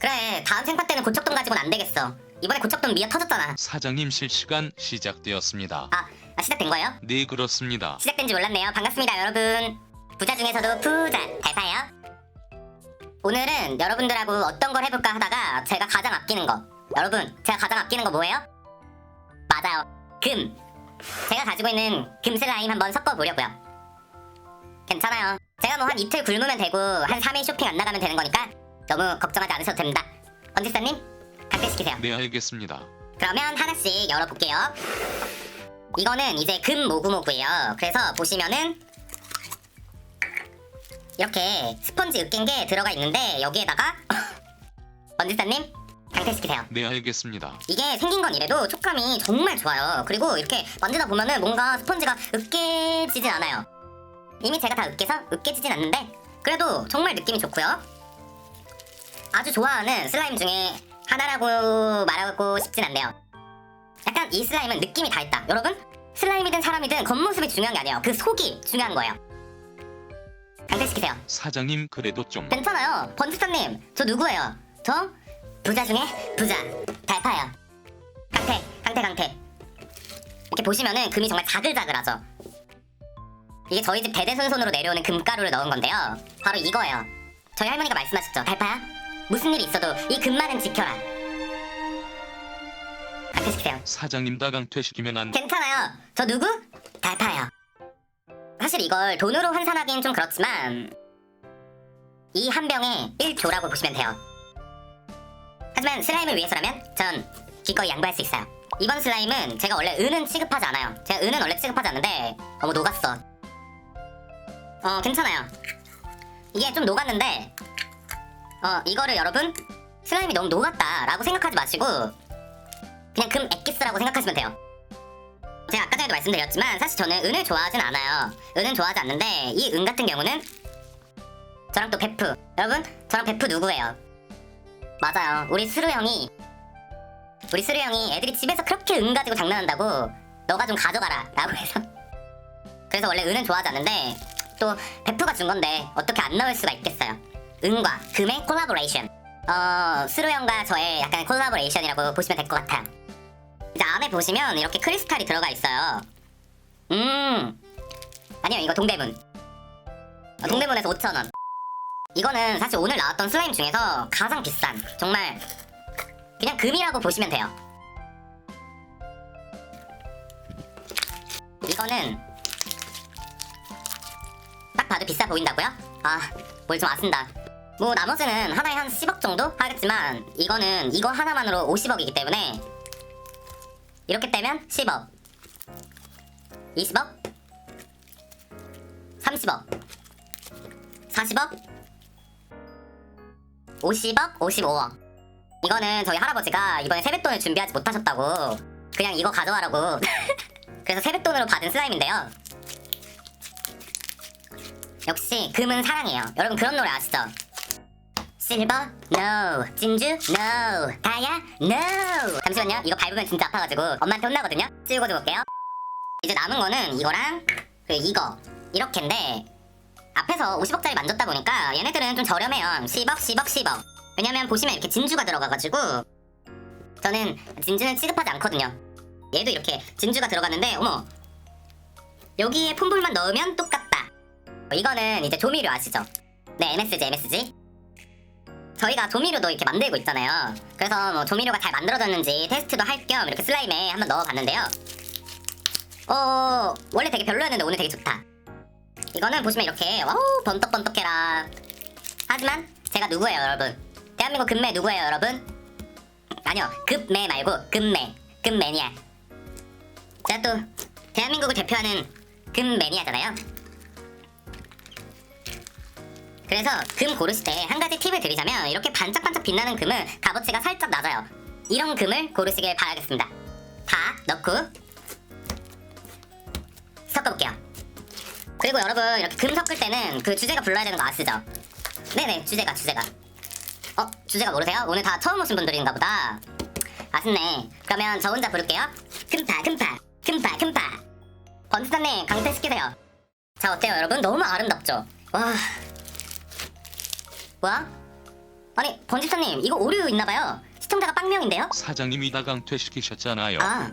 그래 다음 생판 때는 고척돈 가지고는 안 되겠어 이번에 고척돈 미어 터졌잖아 사장님 실시간 시작되었습니다. 아, 아 시작된 거예요? 네 그렇습니다. 시작된지 몰랐네요 반갑습니다 여러분 부자 중에서도 부자 달파요 오늘은 여러분들하고 어떤 걸 해볼까 하다가 제가 가장 아끼는 거 여러분 제가 가장 아끼는 거 뭐예요? 맞아요 금 제가 가지고 있는 금 슬라임 한번 섞어보려고요 괜찮아요 제가 뭐 한 이틀 굶으면 되고 한 3일 쇼핑 안 나가면 되는 거니까 너무 걱정하지 않으셔도 됩니다 번지사님 각대시키세요 네 알겠습니다. 그러면 하나씩 열어볼게요. 이거는 이제 금 모구모구예요. 그래서 보시면은 이렇게 스펀지 으깬 게 들어가 있는데 여기에다가 번지사님 강퇴시키세요. 네 알겠습니다. 이게 생긴 건 이래도 촉감이 정말 좋아요. 그리고 이렇게 만지다 보면은 뭔가 스펀지가 으깨지진 않아요. 이미 제가 다 으깨서 으깨지진 않는데 그래도 정말 느낌이 좋고요. 아주 좋아하는 슬라임 중에 하나라고 말하고 싶진 않네요. 약간 이 슬라임은 느낌이 다 있다. 여러분 슬라임이든 사람이든 겉모습이 중요한 게 아니에요. 그 속이 중요한 거예요. 강퇴시키세요. 사장님 그래도 좀 괜찮아요. 번지사님, 저 누구예요? 저 부자 중에 부자, 달파요. 강태, 강태, 강태. 이렇게 보시면은 금이 정말 자글자글하죠. 이게 저희 집 대대손손으로 내려오는 금가루를 넣은 건데요. 바로 이거예요. 저희 할머니가 말씀하셨죠. 달파야, 무슨 일이 있어도 이 금만은 지켜라. 강퇴시키세요. 사장님 다 강퇴시키면 안 괜찮아요. 저 누구? 달파요. 사실 이걸 돈으로 환산하기는 좀 그렇지만 이 한 병에 1조라고 보시면 돼요. 하지만 슬라임을 위해서라면 전 기꺼이 양보할 수 있어요. 이번 슬라임은 제가 원래 은은 취급하지 않아요. 제가 은은 원래 취급하지 않는데 어머 녹았어. 어 괜찮아요. 이게 좀 녹았는데 어 이거를 여러분 슬라임이 너무 녹았다라고 생각하지 마시고 그냥 금 엑기스라고 생각하시면 돼요. 제가 아까 전에도 말씀드렸지만 사실 저는 은을 좋아하진 않아요. 은은 좋아하지 않는데 이 은 같은 경우는 저랑 또 베프 여러분 저랑 베프 누구예요? 맞아요. 우리 스루 형이 우리 스루 형이 애들이 집에서 그렇게 은 가지고 장난한다고 너가 좀 가져가라 라고 해서 그래서 원래 은은 좋아하지 않는데 또 베프가 준 건데 어떻게 안 나올 수가 있겠어요. 은과 금의 콜라보레이션. 어 스루 형과 저의 약간 콜라보레이션이라고 보시면 될 것 같아요. 이제 안에 보시면 이렇게 크리스탈이 들어가 있어요. 음. 아니요, 이거 동대문. 어, 동대문에서 5,000원. 이거는 사실 오늘 나왔던 슬라임 중에서 가장 비싼, 정말 그냥 금이라고 보시면 돼요. 이거는 딱 봐도 비싸 보인다고요? 아, 뭘 좀 아신다. 뭐 나머지는 하나에 한 10억 정도 하겠지만 이거는 이거 하나만으로 50억이기 때문에 이렇게 떼면 10억 20억 30억 40억 50억? 55억. 이거는 저희 할아버지가 이번에 세뱃돈을 준비하지 못하셨다고 그냥 이거 가져가라고 그래서 세뱃돈으로 받은 슬라임인데요. 역시 금은 사랑이에요. 여러분 그런 노래 아시죠? 실버 no. 진주? No. 다이아? No. 잠시만요. 이거 밟으면 진짜 아파가지고 엄마한테 혼나거든요. 찌우고 줘볼게요. 이제 남은 거는 이거랑 그 이거. 이렇게인데 앞에서 50억짜리 만졌다 보니까 얘네들은 좀 저렴해요 10억 10억 10억 왜냐면 보시면 이렇게 진주가 들어가가지고 저는 진주는 취급하지 않거든요 얘도 이렇게 진주가 들어갔는데 어머 여기에 폼볼만 넣으면 똑같다 이거는 이제 조미료 아시죠? 네 MSG MSG 저희가 조미료도 이렇게 만들고 있잖아요. 그래서 뭐 조미료가 잘 만들어졌는지 테스트도 할 겸 이렇게 슬라임에 한번 넣어봤는데요. 어 원래 되게 별로였는데 오늘 되게 좋다. 이거는 보시면 이렇게 와우 번떡번떡해라. 하지만 제가 누구예요, 여러분? 대한민국 금매 누구예요, 여러분? 아니요, 급매 말고 금매, 금매니아. 제가 또 대한민국을 대표하는 금매니아잖아요. 그래서 금 고르실 때 한 가지 팁을 드리자면 이렇게 반짝반짝 빛나는 금은 값어치가 살짝 낮아요. 이런 금을 고르시길 바라겠습니다. 다 넣고 그리고 여러분 이렇게 금 섞을 때는 그 주제가 불러야 되는 거 아시죠? 네네 주제가 주제가. 어 주제가 모르세요? 오늘 다 처음 오신 분들인가 보다. 아쉽네. 그러면 저 혼자 부를게요. 금파 금파 금파 금파. 번지사님 강퇴시키세요. 자 어때요 여러분? 너무 아름답죠? 와 뭐야? 아니 번집사님 이거 오류 있나봐요 시청자가 빵명인데요? 사장님이 다 강퇴시키셨잖아요. 아